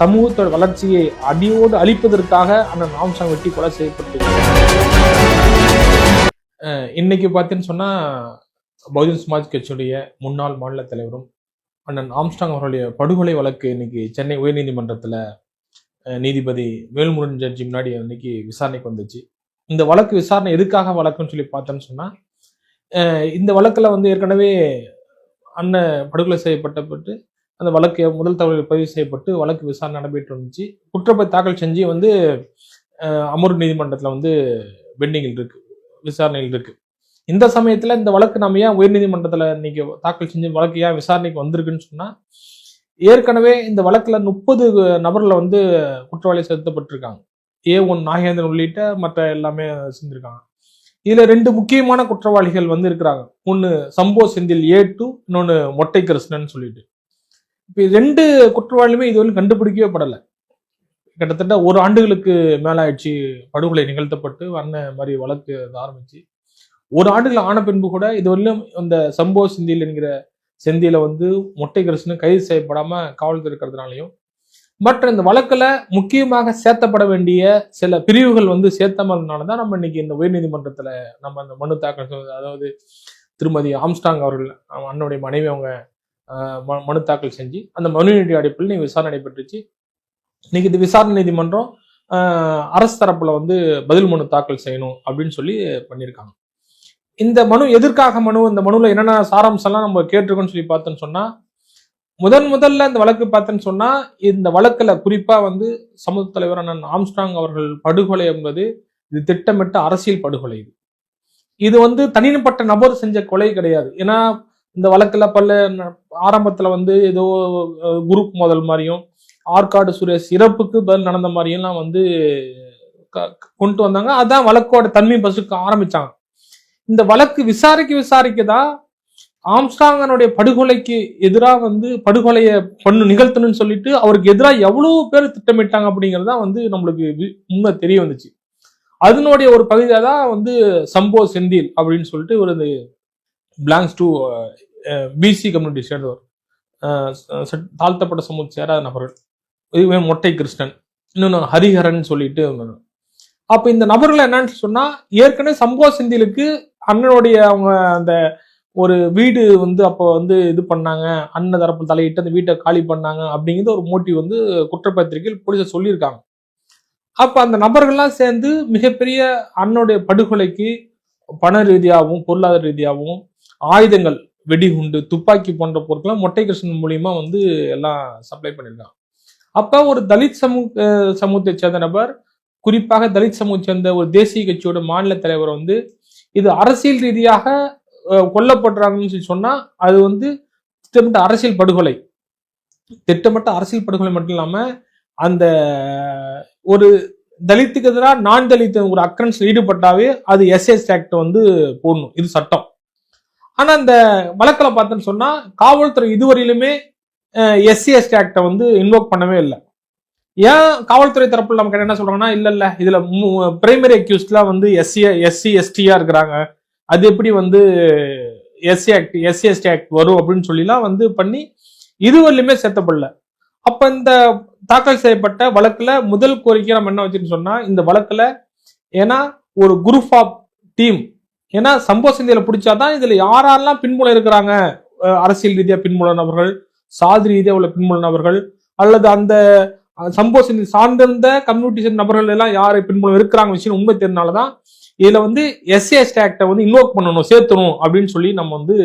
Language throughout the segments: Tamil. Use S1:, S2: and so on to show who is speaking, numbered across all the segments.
S1: சமூகத்தோட வளர்ச்சியை அடியோடு அழிப்பதற்காக அண்ணன் ஆம்சாங் வெட்டி கொலை செய்யப்பட்டு இன்னைக்கு பார்த்தீங்கன்னு சொன்னால் பகுஜன் சமாஜ் கட்சியுடைய முன்னாள் மாநில தலைவரும் அண்ணன் ஆம்ஸ்டாங் அவர்களுடைய படுகொலை வழக்கு இன்னைக்கு சென்னை உயர்நீதிமன்றத்தில் நீதிபதி வேல்முருகன் ஜட்ஜி முன்னாடி இன்னைக்கு விசாரணைக்கு வந்துச்சு. இந்த வழக்கு விசாரணை எதுக்காக வழக்குன்னு சொல்லி பார்த்தோன்னு சொன்னால் இந்த வழக்கில் வந்து ஏற்கனவே அண்ணன் படுகொலை செய்யப்பட்டப்பட்டு அந்த வழக்கு முதல் தகவல் பதிவு செய்யப்பட்டு வழக்கு விசாரணை நடைபெற்று வந்துச்சு குற்றப்பை தாக்கல் செஞ்சு வந்து அமர்வு நீதிமன்றத்தில் வந்து பெண்டிங்கில் இருக்கு விசாரணையில் இருக்கு. இந்த சமயத்தில் இந்த வழக்கு நம்ம ஏன் உயர்நீதிமன்றத்தில் இன்னைக்கு தாக்கல் செஞ்சு வழக்கு ஏன் விசாரணைக்கு வந்திருக்குன்னு சொன்னால் ஏற்கனவே இந்த வழக்கில் முப்பது நபரில் வந்து குற்றவாளி செலுத்தப்பட்டிருக்காங்க. ஏ ஒன் நாகேந்திரன் உள்ளிட்ட மற்ற எல்லாமே செஞ்சுருக்காங்க. இதில் ரெண்டு முக்கியமான குற்றவாளிகள் வந்து இருக்கிறாங்க. ஒன்று சம்போ செந்தில் ஏ டூ இன்னொன்னு மொட்டை கிருஷ்ணன் சொல்லிட்டு. இப்போ ரெண்டு குற்றவாளியுமே இதுவரையும் கண்டுபிடிக்கவே படலை. கிட்டத்தட்ட ஒரு ஆண்டுகளுக்கு மேலாயிடுச்சு படுகொலை நிகழ்த்தப்பட்டு வந்த மாதிரி வழக்கு ஆரம்பிச்சு. ஒரு ஆண்டுகள் ஆன பின்பு கூட இதுவரையிலும் இந்த சம்போ செந்தில் என்கிற செந்தியில வந்து மொட்டை கிருஷ்ணன் கைது செய்யப்படாம காவல்துறை இருக்கிறதுனாலையும் மற்ற இந்த வழக்கில் முக்கியமாக சேர்த்தப்பட வேண்டிய சில பிரிவுகள் வந்து சேர்த்தமனால தான் நம்ம இன்னைக்கு இந்த உயர்நீதிமன்றத்தில் நம்ம அந்த மனு தாக்கல் அதாவது திருமதி ஆம்ஸ்டாங் அவர்கள் அண்ணனுடைய மனைவி அவங்க மனு தாக்கல் செஞ்சு அந்த மனுநீதி அடிப்படையில் நீங்கள் விசாரணை நடைபெற்றுச்சு. இன்னைக்கு இந்த விசாரணை நீதிமன்றம் ஆஹ், அரசு தரப்புல வந்து பதில் மனு தாக்கல் செய்யணும் அப்படின்னு சொல்லி பண்ணியிருக்காங்க. இந்த மனு எதற்காக மனு? இந்த மனுவில் என்னென்ன சாராம்சம்லாம் நம்ம கேட்டிருக்கோம்னு சொல்லி பார்த்தோன்னு சொன்னால் முதன் முதல்ல இந்த வழக்கு பார்த்தேன்னு சொன்னால் இந்த வழக்கில் குறிப்பாக வந்து சமூக தலைவர் அண்ணன் ஆம்ஸ்டாங் அவர்கள் படுகொலை என்பது இது திட்டமிட்ட அரசியல் படுகொலை இது. இது வந்து தனிப்பட்ட நபர் செஞ்ச கொலை கிடையாது. ஏன்னா இந்த வழக்கில் பல ஆரம்பத்தில் வந்து ஏதோ குரூப் மோதல் மாதிரியும் ஆற்காடு சுரேஷ் இறப்புக்கு பதில் நடந்த மாதிரியெல்லாம் வந்து க- கொண்டு வந்தாங்க. அதான் வழக்கோட தன்மை பசுக்கு ஆரம்பிச்சாங்க. இந்த வழக்கு விசாரிக்க விசாரிக்க தான் ஆம்ஸ்டாங்கனுடைய படுகொலைக்கு எதிராக வந்து படுகொலையை பண்ணு நிகழ்த்தணும்னு சொல்லிட்டு அவருக்கு எதிராக எவ்வளோ பேர் திட்டமிட்டாங்க அப்படிங்கிறது தான் வந்து நம்மளுக்கு உண்மை தெரிய வந்துச்சு. அதனுடைய ஒரு பகுதியாக தான் வந்து சம்போ செந்தில் அப்படின்னு சொல்லிட்டு ஒரு பிளாங்ஸ் டு பிசி கம்யூனிட்டி சேர்ந்தவர். தாழ்த்தப்பட்ட சமூகத்தை சேராத நபர்கள் இதுவே மொட்டை கிருஷ்ணன் இன்னொன்று ஹரிஹரன் சொல்லிட்டு அப்போ இந்த நபர்கள் என்னன்னு சொன்னால் ஏற்கனவே சம்பவ செந்திலுக்கு அண்ணனுடைய அவங்க அந்த ஒரு வீடு வந்து அப்போ வந்து இது பண்ணாங்க அண்ணன் தரப்பு தலையிட்டு அந்த வீட்டை காலி பண்ணாங்க அப்படிங்கிறது ஒரு மோட்டிவ் வந்து குற்றப்பத்திரிகையில் போலீஸை சொல்லியிருக்காங்க. அப்போ அந்த நபர்கள்லாம் சேர்ந்து மிகப்பெரிய அண்ணனுடைய படுகொலைக்கு பண ரீதியாகவும் பொருளாதார ரீதியாகவும் ஆயுதங்கள் வெடிகுண்டு துப்பாக்கி போன்ற பொருட்களை மொட்டை கிருஷ்ணன் மூலியமா வந்து எல்லாம் சப்ளை பண்ணியிருக்கான் அப்போ ஒரு தலித் சமூக சமூகத்தை சேர்ந்த நபர் குறிப்பாக தலித் சமூகத்தை சேர்ந்த ஒரு தேசிய கட்சியோட மாநில தலைவர் வந்து இது அரசியல் ரீதியாக கொல்லப்படுறாங்கன்னு சொல்லி சொன்னால் அது வந்து திட்டமிட்ட அரசியல் படுகொலை. திட்டமிட்ட அரசியல் படுகொலை மட்டும் இல்லாமல் அந்த ஒரு தலித்துக்கு எதிராக நான் தலித் ஒரு அக்கரன்ஸ் ஈடுபட்டாவே அது எஸ்எஸ் ஆக்ட் வந்து போடணும். இது சட்டம். ஆனா அந்த வழக்கில் பார்த்தோன்னு சொன்னா காவல்துறை இதுவரையிலுமே எஸ்சி எஸ்டி ஆக்டை வந்து இன்வோக் பண்ணவே இல்லை. ஏன் காவல்துறை தரப்புல நமக்கு என்ன சொல்றாங்கன்னா இல்ல இல்ல இதுல பிரைமரி அக்யூஸ்ட்லாம் வந்து எஸ்சி எஸ்சி எஸ்டியா இருக்கிறாங்க. அது எப்படி வந்து SC act SC ST act வரும் அப்படின்னு சொல்லிலாம் வந்து பண்ணி இதுவரையிலுமே சேர்த்தப்படல. அப்ப இந்த தாக்கல் செய்யப்பட்ட வழக்குல முதல் கோரிக்கை நம்ம என்ன வச்சுன்னு சொன்னா இந்த வழக்குல ஏன்னா ஒரு குரூப் ஆஃப் டீம் ஏன்னா சம்பவ சிந்தியில பிடிச்சாதான் இதுல யாரெல்லாம் பின்புலம் இருக்கிறாங்க? அரசியல் ரீதியா பின்புல நபர்கள் சாதி ரீதியா உள்ள பின்புல நபர்கள் அல்லது அந்த சம்போ சம்பவ சிந்தி சார்ந்திருந்த கம்யூனிட்டி நபர்கள் எல்லாம் யாரு பின்புலம் இருக்கிறாங்க விஷயம் உண்மை தெரிஞ்சனாலதான் இதுல வந்து எஸ்ஏஎஸ்டி ஆக்டை வந்து இன்வோக் பண்ணணும் சேர்த்தணும் அப்படின்னு சொல்லி நம்ம வந்து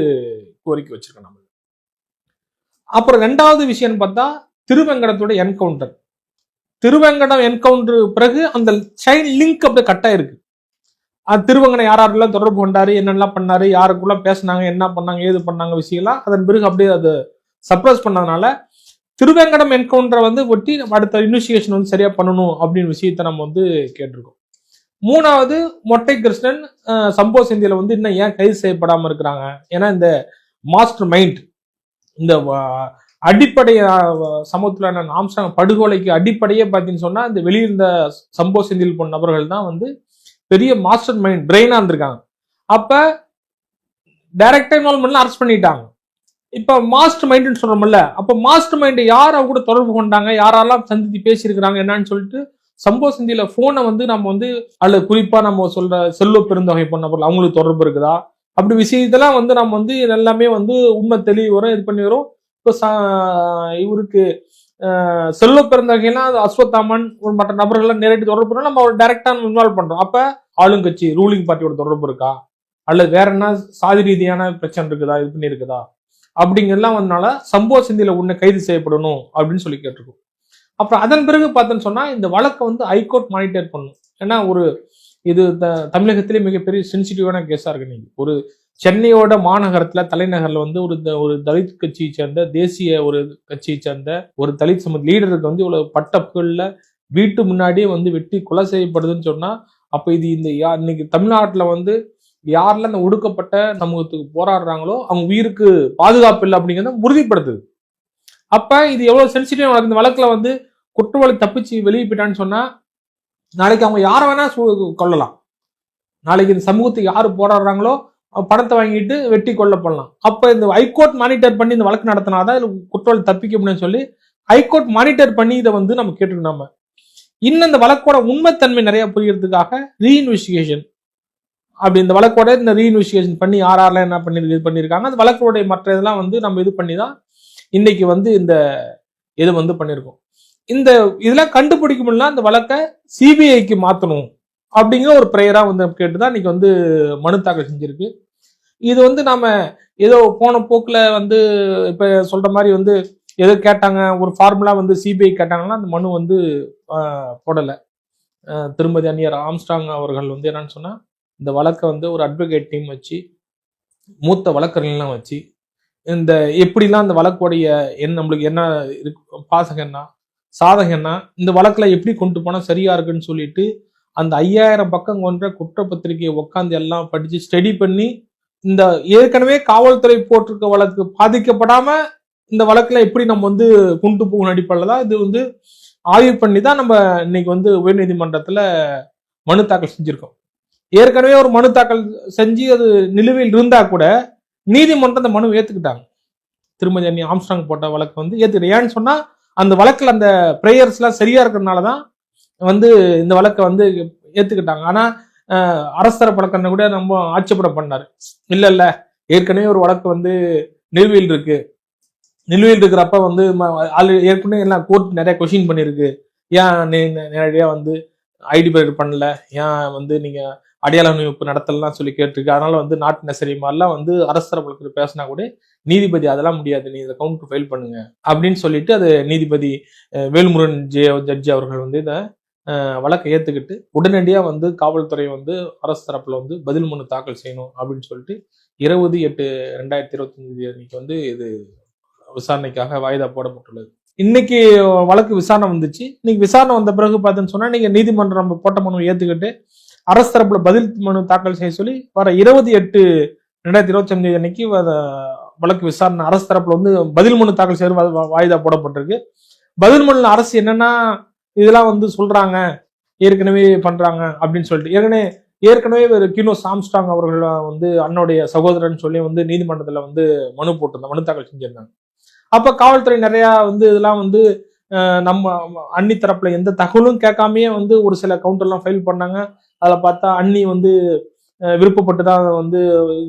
S1: கோரிக்கை வச்சிருக்கோம் நம்ம. அப்புறம் ரெண்டாவது விஷயம்னு பார்த்தா திருவெங்கடத்தோட என்கவுண்டர் திருவெங்கடம் என்கவுண்டர் பிறகு அந்த சைல்ட் லிங்க் அப்படியே கட்டாயிருக்கு. திருவங்கனை யார் யாரெல்லாம் தொடர்பு கொண்டாரு என்னெல்லாம் பண்ணாரு யாருக்குள்ள பேசுனாங்க என்ன பண்ணாங்க ஏது பண்ணாங்க விஷயம்லாம் அதன் பிறகு அப்படியே அது சப்ரஸ் பண்ணதுனால திருவேங்கடம் என்கவுண்டரை வந்து ஒட்டி நம்ம அடுத்த இன்வெஸ்டிகேஷன் வந்து சரியா பண்ணணும் அப்படின்னு விஷயத்த நம்ம வந்து கேட்டிருக்கோம். மூணாவது மொட்டை கிருஷ்ணன் சம்போ சிந்தியில வந்து இன்னும் ஏன் கைது செய்யப்படாமல் இருக்கிறாங்க? ஏன்னா இந்த மாஸ்டர் மைண்ட் இந்த அடிப்படை அஹ், ஆம்சாங் படுகொலைக்கு அடிப்படையே பார்த்தீங்கன்னு சொன்னால் இந்த வெளியிருந்த சம்போ சிந்தியில் போன நபர்கள் தான் வந்து பெரிய மாஸ்டர் மைண்ட் பிரெயினா இருந்திருக்காங்க. அப்ப டைரக்டா இன்வால்மெண்ட்ல அரெஸ்ட் பண்ணிட்டாங்க. இப்ப மாஸ்டர் மைண்டுன்னு சொல்றோம்ல அப்ப மாஸ்டர் மைண்ட் அவங்க கூட தொடர்பு கொண்டாங்க யாரெல்லாம் சந்தித்து பேசியிருக்கிறாங்க என்னன்னு சொல்லிட்டு சம்பவ சந்தியில போனை வந்து நம்ம வந்து அல்லது குறிப்பா நம்ம சொல்ற செல்வ பெருந்தொகை பண்ண பொருள் அவங்களுக்கு தொடர்பு இருக்குதா? அப்படி விஷயத்தெல்லாம் வந்து நம்ம வந்து எல்லாமே வந்து உண்மை தெளிவு வரும் இது பண்ணி வரும் இப்போ இவருக்கு செல்வ பிறந்தகையெல்லாம் அது அஸ்வத்தாமன் ஒரு மற்ற நபர்கள்லாம் நேரடி தொடர்பு நம்ம நம்ம டைரக்டா இன்வால்வ் பண்றோம். அப்ப ஆளுங்கட்சி ரூலிங் பார்ட்டியோட தொடர்பு இருக்கா? அல்லது வேற என்ன சாதி ரீதியான பிரச்சனை இருக்குதா? இது பண்ணி இருக்குதா? அப்படிங்கறதுலாம் வந்தனால சம்பவ சிந்தியில உன்னை கைது செய்யப்படணும் அப்படின்னு சொல்லி கேட்டிருக்கோம். அப்புறம் அதன் பிறகு பார்த்தேன்னு சொன்னா இந்த வழக்கை வந்து ஹைகோர்ட் மானிட்டர் பண்ணும் ஏன்னா ஒரு இது த- தமிழகத்திலே மிகப்பெரிய சென்சிட்டிவான கேஸா இருக்கு நீங்க ஒரு சென்னையோட மாநகரத்துல தலைநகர்ல வந்து ஒரு த- ஒரு தலித் கட்சியை சேர்ந்த தேசிய ஒரு கட்சியை சேர்ந்த ஒரு தலித் சமூக லீடருக்கு வந்து இவ்வளவு பட்ட புகழ்ல வீட்டு முன்னாடியே வந்து வெட்டி கொலை செய்யப்படுதுன்னு சொன்னா அப்ப இது இந்த யா- இன்னைக்கு தமிழ்நாட்டுல வந்து யாரெல்லாம் இந்த ஒடுக்கப்பட்ட சமூகத்துக்கு போராடுறாங்களோ அவங்க உயிருக்கு பாதுகாப்பு இல்லை அப்படிங்கிறத உறுதிப்படுத்துது. அப்ப இது எவ்வளவு சென்சிட்டிவ் வழக்கு இந்த வழக்குல வந்து குற்றவாளி தப்பிச்சு வெளியே போயிட்டான்னு சொன்னா நாளைக்கு அவங்க யாரை வேணா கொள்ளலாம் நாளைக்கு இந்த சமூகத்துக்கு யாரு போராடுறாங்களோ பணத்தை வாங்கிட்டு வெட்டி கொள்ள போடலாம். அப்போ இந்த ஹைகோர்ட் மானிட்டர் பண்ணி இந்த வழக்கு நடத்தினாதான் இதில் குற்றவாளி தப்பிக்க முடியும்னு சொல்லி ஹைகோர்ட் மானிட்டர் பண்ணி இதை வந்து நம்ம கேட்டுருக்கோம் நம்ம இன்னும் இந்த வழக்கோட உண்மைத்தன்மை நிறைய புரியறதுக்காக ரீஇன்வெஸ்டிகேஷன் அப்படி இந்த வழக்கோட இந்த ரீஇன்வெஸ்டிகேஷன் பண்ணி யார் யாரெல்லாம் என்ன பண்ணி இது பண்ணியிருக்காங்க? அந்த வழக்கோடைய மற்ற இதெல்லாம் வந்து நம்ம இது பண்ணி தான் இன்னைக்கு வந்து இந்த இது வந்து பண்ணியிருக்கோம். இந்த இதெல்லாம் கண்டுபிடிக்க முடியல அந்த வழக்கை சிபிஐக்கு மாற்றணும் அப்படிங்கிற ஒரு ப்ரேயராக வந்து கேட்டு தான் இன்னைக்கு வந்து மனு தாக்கல் செஞ்சிருக்கு. இது வந்து நாம் ஏதோ போன போக்கில் வந்து இப்போ சொல்கிற மாதிரி வந்து ஏதோ கேட்டாங்க ஒரு ஃபார்முலா வந்து சிபிஐ கேட்டாங்கன்னா அந்த மனு வந்து போடலை. திருமதி அந்நியர் ஆம்ஸ்டாங் அவர்கள் வந்து என்னன்னு சொன்னால் இந்த வழக்கை வந்து ஒரு அட்வொகேட் டீம் வச்சு மூத்த வழக்கறிஞர்லாம் வச்சு இந்த எப்படிலாம் இந்த வழக்குடைய என்ன நம்மளுக்கு என்ன இருக்கு பாசகம் என்ன சாதகம் என்ன இந்த வழக்கில் எப்படி கொண்டு போனால் சரியா இருக்குன்னு சொல்லிட்டு அந்த ஐயாயிரம் பக்கம் கொண்ட குற்றப்பத்திரிகையை உட்காந்து எல்லாம் படிச்சு ஸ்டடி பண்ணி இந்த ஏற்கனவே காவல்துறை போட்டிருக்க வழக்கு பாதிக்கப்படாம இந்த வழக்குல எப்படி நம்ம வந்து குண்டு போகும் அடிப்படையில் தான் இது வந்து ஆய்வு பண்ணி தான் நம்ம இன்னைக்கு வந்து உயர்நீதிமன்றத்துல மனு தாக்கல் செஞ்சிருக்கோம். ஏற்கனவே ஒரு மனு தாக்கல் செஞ்சு அது நிலுவையில் இருந்தா கூட நீதிமன்றம் அந்த மனு ஏத்துக்கிட்டாங்க. திருமதி அண்ணி ஆம்ஸ்டாங் போட்ட வழக்கு வந்து ஏத்துக்கிட்டு ஏன்னு சொன்னா அந்த வழக்குல அந்த ப்ரேயர்ஸ்லாம் சரியா இருக்கிறதுனால தான் வந்து இந்த வழக்கை வந்து ஏத்துக்கிட்டாங்க. ஆனா அரசர பழக்கன்னு கூட நம்ம ஆட்சேபனை பண்ணாரு. இல்ல இல்ல. ஏற்கனவே ஒரு வழக்கு வந்து நிலுவையில் இருக்கு. நிலுவையில் இருக்கிறப்ப வந்து ஏற்கனவே எல்லாம் கோர்ட் நிறைய கொஷின் பண்ணிருக்கு ஏன் நேரடியாக நேரடியா வந்து ஐடி பேர் பண்ணல? ஏன் வந்து நீங்க அடையாள அமைப்பு நடத்தலாம் சொல்லி கேட்டிருக்கு. அதனால வந்து நாட்டு நெசரி மாதிரிலாம் வந்து அரசர பழக்கத்தில் பேசினா கூட நீதிபதி அதெல்லாம் முடியாது. நீ இதை கவுண்ட் ஃபைல் பண்ணுங்க. அப்படின்னு சொல்லிட்டு அது நீதிபதி வேல்முருகன் ஜே ஜட்ஜி அவர்கள் வந்து இதை வழக்கை ஏற்றுக்கிட்டு உடனடியாக வந்து காவல்துறை வந்து அரசு தரப்பில் வந்து பதில் மனு தாக்கல் செய்யணும் அப்படின்னு சொல்லிட்டு இருபது எட்டு ரெண்டாயிரத்தி இருபத்தஞ்சு அன்னைக்கு வந்து இது விசாரணைக்காக வாய்தா போடப்பட்டுள்ளது. இன்னைக்கு வழக்கு விசாரணை வந்துச்சு. இன்னைக்கு விசாரணை வந்த பிறகு பார்த்தீங்கன்னு சொன்னால் நீங்கள் நீதிமன்றம் நம்ம போட்ட மனு ஏற்றுக்கிட்டு அரசு தரப்பில் பதில் மனு தாக்கல் செய்ய சொல்லி வர இருபது எட்டு ரெண்டாயிரத்தி இருபத்தி அன்னைக்கு வ- வழக்கு விசாரணை அரசு தரப்பில் வந்து பதில் மனு தாக்கல் செய்ய வாய்தா போடப்பட்டிருக்கு. பதில் மனு அரசு என்னன்னா இதெல்லாம் வந்து சொல்றாங்க ஏற்கனவே பண்றாங்க அப்படின்னு சொல்லிட்டு. ஏற்கனவே ஏற்கனவே ஒரு கினோ சாம்ஸ்டாங் அவர்கள் வந்து அண்ணனுடைய சகோதரன் சொல்லி வந்து நீதிமன்றத்துல வந்து மனு போட்டிருந்தாங்க மனு தாக்கல் செஞ்சிருந்தாங்க. அப்ப காவல்துறை நிறைய வந்து இதெல்லாம் வந்து நம்ம அண்ணி தரப்புல எந்த தகவலும் கேட்காமயே வந்து ஒரு சில கவுண்டர்லாம் ஃபைல் பண்ணாங்க. அதில் பார்த்தா அண்ணி வந்து விருப்பப்பட்டு தான் வந்து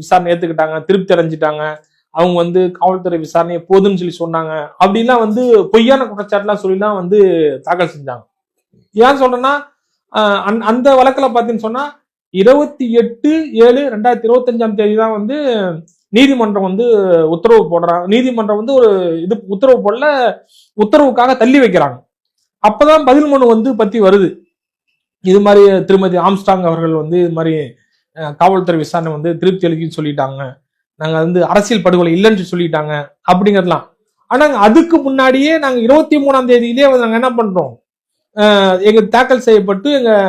S1: விசாரணை ஏற்றுக்கிட்டாங்க திருப்தி அடைஞ்சிட்டாங்க. அவங்க வந்து காவல்துறை விசாரணையை போதும்னு சொல்லி சொன்னாங்க. அப்படிலாம் வந்து பொய்யான குற்றச்சாட்டுலாம் சொல்லிலாம் வந்து தாக்கல் செஞ்சாங்க. ஏன் சொல்றேன்னா அந்த- வழக்கில் பார்த்தீங்கன்னு சொன்னா இருபத்தி எட்டு ஏழு ரெண்டாயிரத்தி இருபத்தஞ்சாம் தேதி தான் வந்து நீதிமன்றம் வந்து உத்தரவு போடுறாங்க நீதிமன்றம் வந்து ஒரு இது உத்தரவு போடல உத்தரவுக்காக தள்ளி வைக்கிறாங்க. அப்பதான் பதில் மனு வந்து பத்தி வருது. இது மாதிரி திருமதி ஆம்ஸ்டாங் அவர்கள் வந்து இது மாதிரி காவல்துறை விசாரணை வந்து திருப்தி அளிக்குன்னு சொல்லிட்டாங்க. நாங்கள் வந்து அரசியல் படுகொலை இல்லைன்னு சொல்லிட்டாங்க அப்படிங்கிறதுலாம். ஆனால் அதுக்கு முன்னாடியே நாங்கள் இருபத்தி மூணாம் தேதியிலே வந்து என்ன பண்ணுறோம் எங்கள் தாக்கல் செய்யப்பட்டு எங்கள்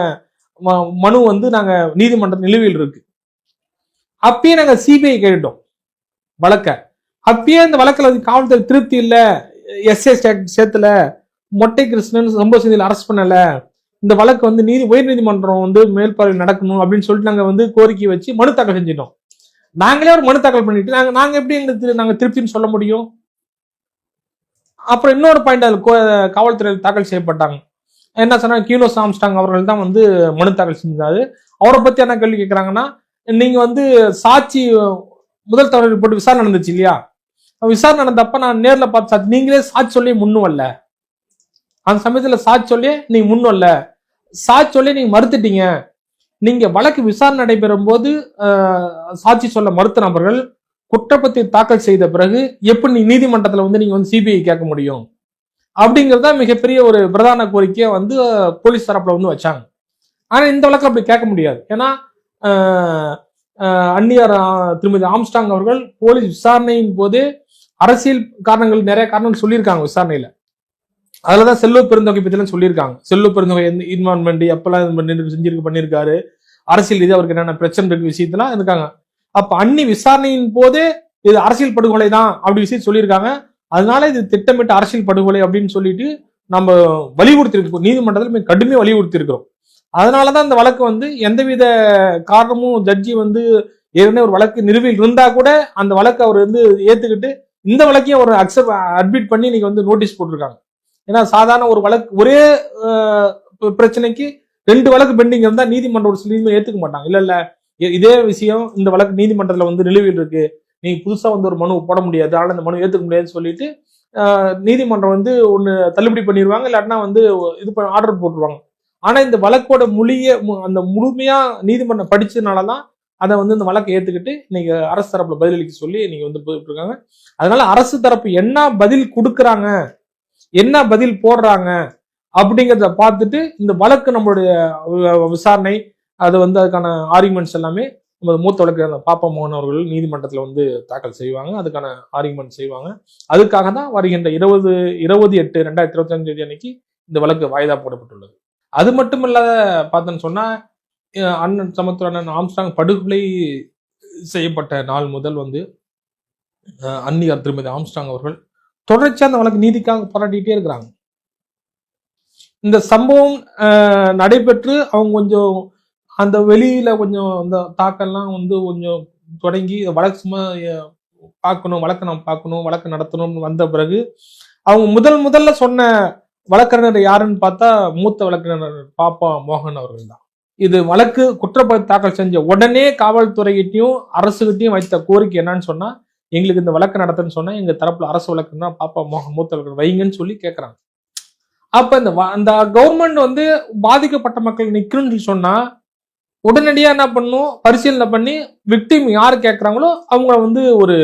S1: ம- மனு வந்து நாங்கள் நீதிமன்ற நிலுவையில் இருக்கு. அப்பயே நாங்கள் சிபிஐ கேட்டோம் வழக்க. அப்பயே இந்த வழக்கில் வந்து காவல்துறை திருப்தி இல்லை எஸ்ஏ சேர்த்துல மொட்டை கிருஷ்ணன் சம்பவ செய்தியில் அரெஸ்ட் பண்ணல இந்த வழக்கு வந்து நீதி உயர் நீதிமன்றம் வந்து மேல்பார்வை நடக்கணும் அப்படின்னு சொல்லிட்டு நாங்கள் வந்து கோரிக்கை வச்சு மனு தாக்கல் செஞ்சிட்டோம். நாங்களே ஒரு மனு தாக்கல் பண்ணிட்டு நாங்க நாங்க எப்படி எங்களுக்கு நாங்கள் நாங்க திருப்தின்னு சொல்ல முடியும்? அப்புறம் இன்னொரு பாயிண்ட் அது கோ- காவல்துறையில் தாக்கல் செய்யப்பட்டாங்க. என்ன சொன்னாங்க? கியூலோ சாம்ஸ்டாங் அவர்கள் தான் வந்து மனு தாக்கல் செஞ்சாரு. அவரை பத்தி என்ன கேள்வி கேட்கறாங்கன்னா நீங்க வந்து சாட்சி முதல் தவறு போட்டு விசாரணை நடந்துச்சு இல்லையா? விசாரணை நடந்தப்ப நான் நேர்ல பார்த்து சாட்சி நீங்களே சாட்சி சொல்லி முன்னும் வரல. அந்த சமயத்துல சாட்சி சொல்லி நீங்க முன் வரல. சாட்சி சொல்லி நீங்க மறுத்துட்டீங்க. நீங்க வழக்கு விசாரணை நடைபெறும் போது சாட்சி சொல்ல மறுத்த நபர்கள் குற்றப்பத்தை தாக்கல் செய்த பிறகு எப்படி நீ நீதிமன்றத்துல வந்து நீங்க வந்து சிபிஐ கேட்க முடியும்? அப்படிங்கிறது தான் மிகப்பெரிய ஒரு பிரதான கோரிக்கையை வந்து போலீஸ் தரப்புல வந்து வச்சாங்க. ஆனா இந்த வழக்கு அப்படி கேட்க முடியாது. ஏன்னா அந்நியார் திருமதி ஆம்ஸ்டாங் அவர்கள் போலீஸ் விசாரணையின் போது அரசியல் காரணங்கள் நிறைய காரணங்கள் சொல்லியிருக்காங்க விசாரணையில. அதுலதான் செல்வ பெருந்தொகை பத்திலாம் சொல்லியிருக்காங்க. செல்வ பெருந்தொகை இன்வால்மெண்ட் எப்பெல்லாம் இது பண்ணி செஞ்சிருக்கு பண்ணியிருக்காரு? அரசியல் இது அவருக்கு என்னென்ன பிரச்சனை இருக்கு விஷயத்தெல்லாம் இருக்காங்க. அப்ப அன்னி விசாரணையின் போதே இது அரசியல் படுகொலை தான் அப்படி விஷயம் சொல்லியிருக்காங்க. அதனால இது திட்டமிட்ட அரசியல் படுகொலை அப்படின்னு சொல்லிட்டு நம்ம வலியுறுத்திருக்கோம் நீதிமன்றத்தில் மிக கடுமையாக வலியுறுத்திருக்கிறோம் அதனாலதான் இந்த வழக்கு வந்து எந்தவித காரணமும் ஜட்ஜி வந்து ஏற்கனவே ஒரு வழக்கு நிறுவில் இருந்தா கூட அந்த வழக்கை அவர் வந்து ஏத்துக்கிட்டு இந்த வழக்கையும் ஒரு அக்செப்ட் அட்மிட் பண்ணி இன்னைக்கு வந்து நோட்டீஸ் போட்டிருக்காங்க. ஏன்னா சாதாரண ஒரு வழக்கு ஒரே பிரச்சனைக்கு ரெண்டு வழக்கு பெண்டிங் இருந்தா நீதிமன்றம் ஒரு சில நீதிமன்றம் ஏத்துக்க மாட்டாங்க. இல்ல இல்ல இதே விஷயம் இந்த வழக்கு நீதிமன்றத்துல வந்து நிலுவையில் இருக்கு. நீ புதுசா வந்து ஒரு மனு போட முடியாது. ஆனால் இந்த மனு ஏத்துக்க முடியாதுன்னு சொல்லிட்டு நீதிமன்றம் வந்து ஒன்று தள்ளுபடி பண்ணிடுவாங்க இல்லாட்டினா வந்து இது ஆர்டர் போட்டுருவாங்க. ஆனா இந்த வழக்கோட மொழிய மு- அந்த முழுமையா நீதிமன்றம் படிச்சதுனாலதான் அதை வந்து இந்த வழக்கை ஏத்துக்கிட்டு இன்னைக்கு அரசு தரப்புல பதிலளிக்க சொல்லி நீங்க வந்து போயிட்டு இருக்காங்க அதனால அரசு தரப்பு என்ன பதில் கொடுக்குறாங்க? என்ன பதில் போடுறாங்க அப்படிங்கிறத பார்த்துட்டு இந்த வழக்கு நம்மளுடைய விசாரணை அது வந்து அதுக்கான ஆர்குமெண்ட்ஸ் எல்லாமே நம்ம மூத்த வழக்கறிஞர் பாப்பா மோகன் அவர்கள் நீதிமன்றத்தில் வந்து தாக்கல் செய்வாங்க. அதுக்கான ஆர்குமெண்ட் செய்வாங்க. அதுக்காக தான் வருகின்ற இருபது இருபது எட்டு ரெண்டாயிரத்தி இருபத்தி அஞ்சு தேதி அன்னைக்கு இந்த வழக்கு வாய்தா போடப்பட்டுள்ளது. அது மட்டும் இல்லாத பார்த்தோன்னு சொன்னால் அண்ணன் சமத்துவ அண்ணன் ஆம்ஸ்டாங் படுகொலை செய்யப்பட்ட நாள் முதல் வந்து அஹ் அன்னியார் திருமதி ஆம்ஸ்டாங் அவர்கள் தொடர்ச்சியாக அந்த வழக்கு நீதிக்காக போராடிட்டே இருக்கிறாங்க. இந்த சம்பவம் நடைபெற்று அவங்க கொஞ்சம் அந்த வெளியில கொஞ்சம் அந்த தாக்கெல்லாம் வந்து கொஞ்சம் தொடங்கி வழக்கு சும்மா பார்க்கணும் வழக்கு நாம் பார்க்கணும் வழக்கு நடத்தணும்னு வந்த பிறகு அவங்க முதல் முதல்ல சொன்ன வழக்கறிஞர் யாருன்னு பார்த்தா மூத்த வழக்கறிஞர் பாப்பா மோகன் அவர்கள் தான். இது வழக்கு குற்றப்பத்திரிகை தாக்கல் செஞ்ச உடனே காவல்துறைகிட்டையும் அரசுகிட்டையும் வைத்த கோரிக்கை என்னன்னு சொன்னா எங்களுக்கு இந்த வழக்கு நடத்துன்னு சொன்னால் எங்கள் தரப்பில் அரசு வழக்குன்னா பாப்பா மோகன் மூத்த வழக்கு வைங்கன்னு சொல்லி கேட்குறாங்க அப்போ இந்த வ- அந்த கவர்மெண்ட் வந்து பாதிக்கப்பட்ட மக்கள் நிற்கணும்னு சொன்னால் உடனடியாக என்ன பண்ணும்? பரிசீலனை பண்ணி விக்டிம் யார் கேட்குறாங்களோ அவங்கள வந்து ஒரு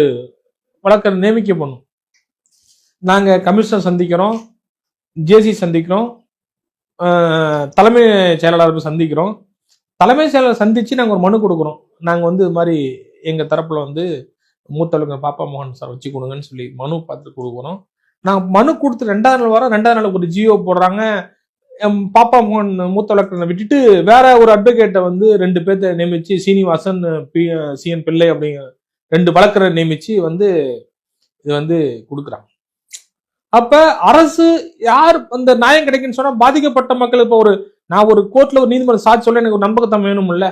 S1: வழக்கை நியமிக்க பண்ணும். நாங்கள் கமிஷனர் சந்திக்கிறோம் ஜேசி சந்திக்கிறோம் தலைமை செயலாளர் சந்திக்கிறோம். தலைமை செயலாளர் சந்தித்து நாங்கள் ஒரு மனு கொடுக்குறோம். நாங்கள் வந்து இது மாதிரி எங்கள் தரப்பில் வந்து மூத்தவளுங்க பாப்பா மோகன் சார் வச்சு கொடுங்கன்னு சொல்லி மனு பார்த்து கொடுக்குறோம் நாங்கள் மனு கொடுத்து ரெண்டாவது நாள் வரோம். ரெண்டாவது நாள் ஒரு ஜியோ போடுறாங்க. பாப்பா மோகன் மூத்த வழக்கறிஞரை விட்டுட்டு வேற ஒரு அட்வொகேட்டை வந்து ரெண்டு பேர்த்த நியமிச்சு சீனிவாசன் பி சிஎன் பிள்ளை அப்படிங்கிற ரெண்டு வழக்கரை நியமிச்சு வந்து இது வந்து கொடுக்குறாங்க. அப்ப அரசு யார் அந்த நியாயம் கிடைக்குன்னு சொன்னா பாதிக்கப்பட்ட மக்கள் இப்ப ஒரு நான் ஒரு கோர்ட்ல ஒரு நீதிமன்றம் சாட்சி சொல்ல எனக்கு ஒரு நம்பகத்தம் வேணும்ல.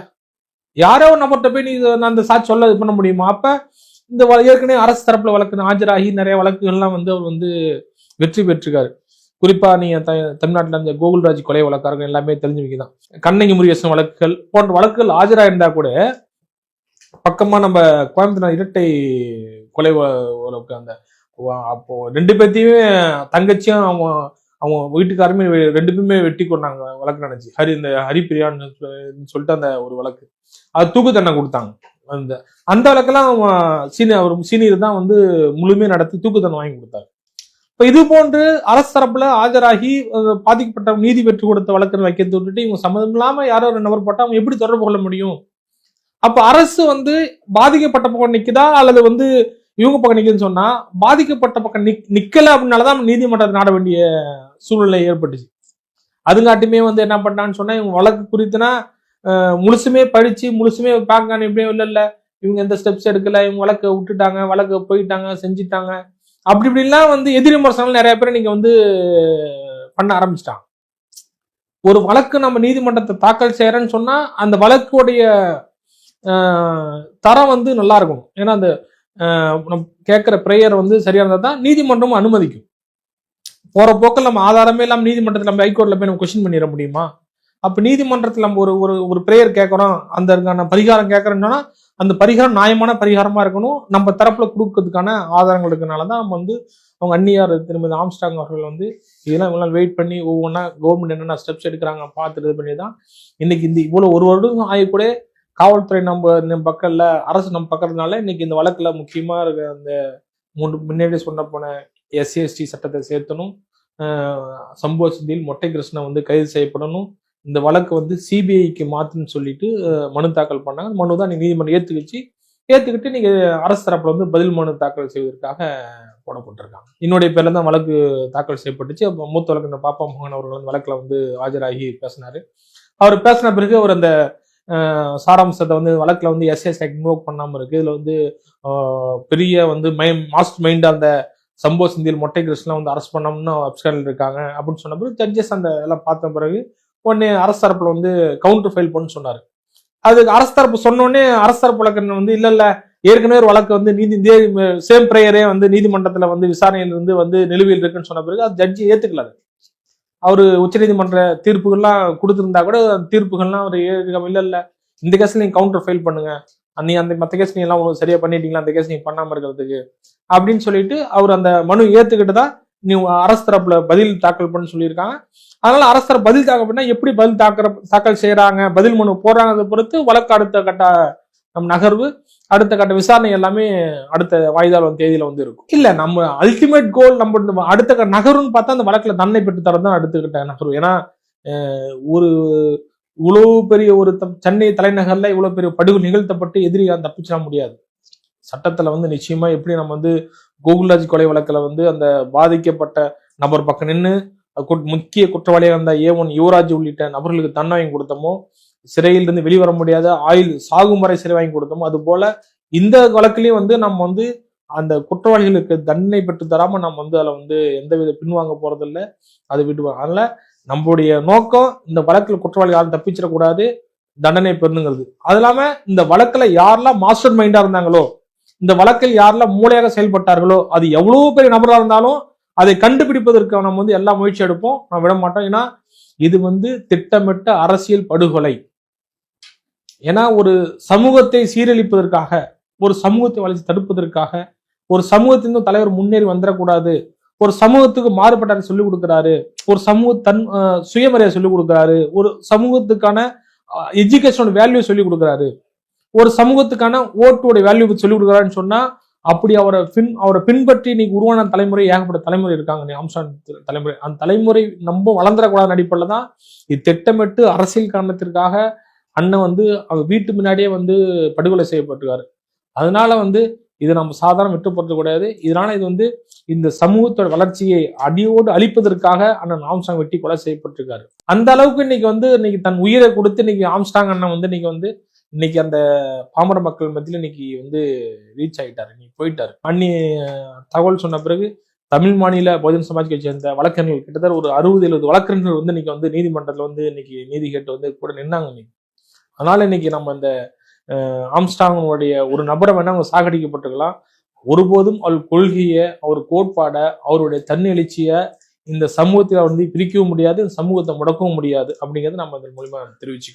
S1: யாரோ நம்மகிட்ட போய் நீ நான் அந்த சாட்சி சொல்ல இது பண்ண முடியுமா? அப்ப இந்த ஏற்கனவே அரசு தரப்புல வழக்கு ஆஜராகி நிறைய வழக்குகள்லாம் வந்து அவர் வந்து வெற்றி பெற்றிருக்காரு. குறிப்பா நீங்க த- தமிழ்நாட்டுல இந்த கோகுல்ராஜ் கொலை வழக்காரங்க எல்லாமே தெரிஞ்சவங்க தான் கண்ணகி முருகேசன் வழக்குகள் போன்ற வழக்குகள் ஆஜராயிருந்தா கூட பக்கமா நம்ம கோயம்புத்தூர் இரட்டை கொலை வழக்கு அந்த அப்போ ரெண்டு பேர்த்தையுமே தங்கச்சியும் அவங்க அவங்க வீட்டுக்காருமே ரெண்டு பேருமே வெட்டி கொண்டாங்க வழக்கு நினைச்சு ஹரி இந்த ஹரிப்பிரியான்னு சொ- சொல்லிட்டு அந்த ஒரு வழக்கு. அது தூக்கு தண்டனை கொடுத்தாங்க. அந்த அந்த வழக்கெல்லாம் சீனியர் அவர் சீனியர் தான் வந்து முழுமையாக நடத்தி தூக்கு தண்டனை வாங்கி கொடுத்தாரு. இப்போ இது போன்று அரசு தரப்புல ஆஜராகி பாதிக்கப்பட்ட நீதி பெற்று கொடுத்த வழக்கு வைக்கிறது விட்டுட்டு இவங்க சம்மதம் இல்லாமல் யாரோ ஒரு நபர் போட்டால் அவங்க எப்படி தொடர்பு கொள்ள முடியும்? அப்போ அரசு வந்து பாதிக்கப்பட்ட பக்கம் நிற்குதா அல்லது வந்து இவங்க பக்கம் நிற்குதுன்னு சொன்னா பாதிக்கப்பட்ட பக்கம் நிக் நிக்கல அப்படின்னாலதான் நீதிமன்றத்தை நாட வேண்டிய சூழ்நிலை ஏற்பட்டுச்சு. அதுங்காட்டுமே வந்து என்ன பண்ணான்னு சொன்னா இவங்க வழக்கு குறித்துனா முழுசுமே படிச்சு முழுசுமே பார்க்க எப்படியும் இல்லை இல்லை. இவங்க எந்த ஸ்டெப்ஸ் எடுக்கல இவங்க வழக்கை விட்டுட்டாங்க வழக்கு போயிட்டாங்க செஞ்சுட்டாங்க. அப்படி இப்படிலாம் வந்து எதிர் விமர்சனங்கள் நிறைய பேர் நீங்க வந்து பண்ண ஆரம்பிச்சிட்டாங்க. ஒரு வழக்கு நம்ம நீதிமன்றத்தை தாக்கல் செய்யறேன்னு சொன்னா அந்த வழக்குடைய தரம் வந்து நல்லா இருக்கும். ஏன்னா அந்த நம்ம கேட்குற ப்ரேயர் வந்து சரியாக இருந்தால் தான் நீதிமன்றமும் அனுமதிக்கும். போகிற போக்கில் நம்ம ஆதாரமே இல்லாமல் நீதிமன்றத்தில் நம்ம ஹைகோர்ட்டில் போய் நம்ம கொஸ்டின் பண்ணிட முடியுமா? அப்ப நீதிமன்றத்தில் நம்ம ஒரு ஒரு ஒரு ப்ரேயர் கேட்கறோம் அந்த பரிகாரம் கேட்கறோம்னா அந்த பரிகாரம் நியாயமான பரிகாரமா இருக்கணும். நம்ம தரப்புல கொடுக்கறதுக்கான ஆதாரங்கள் இருக்கனால தான் நம்ம வந்து அவங்க அந்நியார் திருமதி ஆம்ஸ்டாங் அவர்கள் வந்து இதெல்லாம் இவ்வளோ வெயிட் பண்ணி ஒவ்வொன்றா கவர்மெண்ட் என்னென்ன ஸ்டெப்ஸ் எடுக்கிறாங்க பார்த்துட்டு இது பண்ணி தான் இன்னைக்கு இந்த இவ்வளோ ஒரு வருடம் ஆகக்கூட காவல்துறை நம்ம நம்ம பக்கம்ல அரசு நம்ம பக்கத்துனால இன்னைக்கு இந்த வழக்குல முக்கியமா இருக்க அந்த முன் முன்னாடி சொன்ன போன எஸ்சிஎஸ்டி சட்டத்தை சேர்த்தணும். ஆஹ் சம்பவ சிந்தியில் மொட்டை கிருஷ்ணன் வந்து கைது செய்யப்படணும். இந்த வழக்கு வந்து சிபிஐக்கு மாற்றுன்னு சொல்லிட்டு மனு தாக்கல் பண்ணாங்க. மனு தான் நீங்க நீதிமன்றம் ஏத்துக்கிச்சு ஏத்துக்கிட்டு நீங்க அரசு தரப்புல வந்து பதில் மனு தாக்கல் செய்வதற்காக போடப்பட்டிருக்காங்க. என்னுடைய பேர்ல தான் வழக்கு தாக்கல் செய்யப்பட்டுச்சு. அப்போ மூத்த வழக்கறிஞர் பாப்பா மோகன் அவர்கள் வந்து வழக்குல வந்து ஆஜராகி பேசினாரு. அவர் பேசின பிறகு அவர் அந்த சாராம்சத்தை வந்து வழக்குல வந்து எஸ்எஸ் இன்வோக் பண்ணாம இருக்கு. இதுல வந்து பெரிய வந்து மை மாஸ்ட் மைண்ட் அந்த சம்பவ சிந்தியில் மொட்டை கிருஷ்ணன் வந்து அரெஸ்ட் பண்ணோம்னு அப்சல் இருக்காங்க அப்படின்னு சொன்ன பிறகு ஜட்ஜஸ் அந்த எல்லாம் பார்த்த பிறகு உடனே அரசு தரப்புல வந்து கவுண்டர் ஃபைல் பண்ணு சொன்னாரு. அதுக்கு அரசு தரப்பு சொன்னோடனே அரசு தரப்பு வழக்கறிஞர் வந்து இல்ல இல்ல ஏற்கனவே ஒரு வழக்கு வந்து நீதி சேம் பிரேயரே வந்து நீதிமன்றத்துல வந்து விசாரணையில் இருந்து வந்து நிலுவையில் இருக்குன்னு சொன்ன பிறகு அது ஜட்ஜி ஏத்துக்கல அவர் அவரு உச்சநீதிமன்ற தீர்ப்புகள்லாம் கொடுத்துருந்தா கூட தீர்ப்புகள்லாம் அவர் ஏற்காம இல்ல இல்ல இந்த கேஸ்ல நீங்க கவுண்டர் ஃபைல் பண்ணுங்க. நீ அந்த மற்ற கேஸ் நீ எல்லாம் உங்களுக்கு சரியா பண்ணிட்டீங்களா? அந்த கேஸ் நீங்க பண்ணாம இருக்கிறதுக்கு. அப்படின்னு சொல்லிட்டு அவர் அந்த மனு ஏத்துக்கிட்டு தான் நீ அரசு தரப்புல பதில் தாக்கல் பண்ண சொல்லியிருக்காங்க. அதனால அரசு தரப்பு பதில் தாக்கல் பண்ணா எப்படி பதில் தாக்கிற தாக்கல் செய்யறாங்க பதில் மனு போடுறாங்கிறத பொறுத்து வழக்கு அடுத்த கட்ட நம் நகர்வு அடுத்த கட்ட விசாரணை எல்லாமே அடுத்த வாய்தால் வந்து தேதியில வந்து இருக்கும் இல்ல நம்ம அல்டிமேட் கோல் நம்ம அடுத்த கட்ட நகர்வுன்னு பார்த்தா அந்த வழக்குல தண்டனை பெற்று தரம் தான் அடுத்த கட்ட நகர்வு. ஏன்னா ஒரு இவ்வளவு பெரிய ஒரு த- சென்னை தலைநகர்ல இவ்வளவு பெரிய படுகொலை நிகழ்த்தப்பட்டு எதிரி தப்பிச்சிட முடியாது. சட்டத்துல வந்து நிச்சயமா எப்படி நம்ம வந்து கோகுல்ராஜ் கொலை வழக்கில் வந்து அந்த பாதிக்கப்பட்ட நபர் பக்கம் நின்று முக்கிய குற்றவாளியாக இருந்த ஏ ஒன் யுவராஜ் உள்ளிட்ட நபர்களுக்கு தண்டனை வாங்கி கொடுத்தமோ சிறையிலிருந்து வெளிவர முடியாத ஆயுள் சாகும் வரை சிறை வாங்கி கொடுத்தோமோ அது போல இந்த வழக்குலயும் வந்து நம்ம வந்து அந்த குற்றவாளிகளுக்கு தண்டனை பெற்று தராம நம்ம வந்து அதில் வந்து எந்தவித பின்வாங்க போறதில்ல அது விட்டுவாங்க அதனால நம்மளுடைய நோக்கம் இந்த வழக்கில் குற்றவாளி யாரும் தப்பிச்சிடக்கூடாது தண்டனை பெறணுங்கிறது அது இல்லாம இந்த வழக்குல யாரெல்லாம் மாஸ்டர் மைண்டா இருந்தாங்களோ இந்த வழக்கில் யாரெல்லாம் மூளையாக செயல்பட்டார்களோ அது எவ்வளவு பெரிய நபராக இருந்தாலும் அதை கண்டுபிடிப்பதற்கு நம்ம வந்து எல்லா முயற்சி எடுப்போம். நான் விட மாட்டோம். ஏன்னா இது வந்து திட்டமிட்ட அரசியல் படுகொலை. ஏன்னா ஒரு சமூகத்தை சீரழிப்பதற்காக ஒரு சமூகத்தை வளர்ச்சி தடுப்பதற்காக ஒரு சமூகத்தின் தலைவர் முன்னேறி வந்துடக்கூடாது. ஒரு சமூகத்துக்கு மாறுபட்ட சொல்லிக் கொடுக்குறாரு. ஒரு சமூக தன் சுயமரியாதை சொல்லிக் கொடுக்குறாரு. ஒரு சமூகத்துக்கான எஜுகேஷனோட வேல்யூ சொல்லிக் கொடுக்குறாரு. ஒரு சமூகத்துக்கான ஓட்டோட வேல்யூ சொல்லிக் கொடுக்குறாருன்னு சொன்னா அப்படி அவரை பின் அவரை பின்பற்றி இன்னைக்கு உருவான தலைமுறை ஏகப்பட்ட தலைமுறை இருக்காங்க. நீ ஆம்சான் தலைமுறை. அந்த தலைமுறை நம்ம வளர்ந்துடக்கூடாத அடிப்படையில் தான் இது திட்டமிட்டு அரசியல் காரணத்திற்காக அண்ணன் வந்து அவர் வீட்டு முன்னாடியே வந்து படுகொலை செய்யப்பட்டுருக்காரு. அதனால வந்து இதை நம்ம சாதாரண விட்டு போறது கிடையாது. இதனால இது வந்து இந்த சமூகத்தோட வளர்ச்சியை அடியோடு அழிப்பதற்காக அண்ணன் ஆம்ஸ்டாங் வெட்டி கொலை செய்யப்பட்டிருக்காரு. அந்த அளவுக்கு இன்னைக்கு வந்து இன்னைக்கு தன் உயிரை கொடுத்து இன்னைக்கு ஆம்ஸ்டாங் அண்ணன் வந்து இன்னைக்கு வந்து இன்னைக்கு அந்த பாமர மக்கள் மத்தியில் இன்னைக்கு வந்து ரீச் ஆகிட்டார் இன்னைக்கு போயிட்டாரு. அன்னி தகவல் சொன்ன பிறகு தமிழ் மாநில பகுஜன் சமாஜ் கட்சி சேர்ந்த வழக்கறிஞர்கள் கிட்டத்தட்ட ஒரு அறுபது எழுபது வழக்கறிஞர்கள் வந்து இன்னைக்கு வந்து நீதிமன்றத்தில் வந்து இன்னைக்கு நீதி கேட்டு வந்து கூட நின்னாங்க இன்னைக்கு. அதனால இன்னைக்கு நம்ம இந்த ஆம்ஸ்டாங்கனுடைய ஒரு நபரை வேணா அவங்க சாகடிக்கப்பட்டிருக்கலாம். ஒருபோதும் அவர் கொள்கையை அவர் கோட்பாடை அவருடைய தன்னெழுச்சியை இந்த சமூகத்தில் வந்து பிரிக்கவும் முடியாது இந்த சமூகத்தை முடக்கவும் முடியாது அப்படிங்கிறத நம்ம இதன் மூலியமா தெரிவிச்சுக்கோம்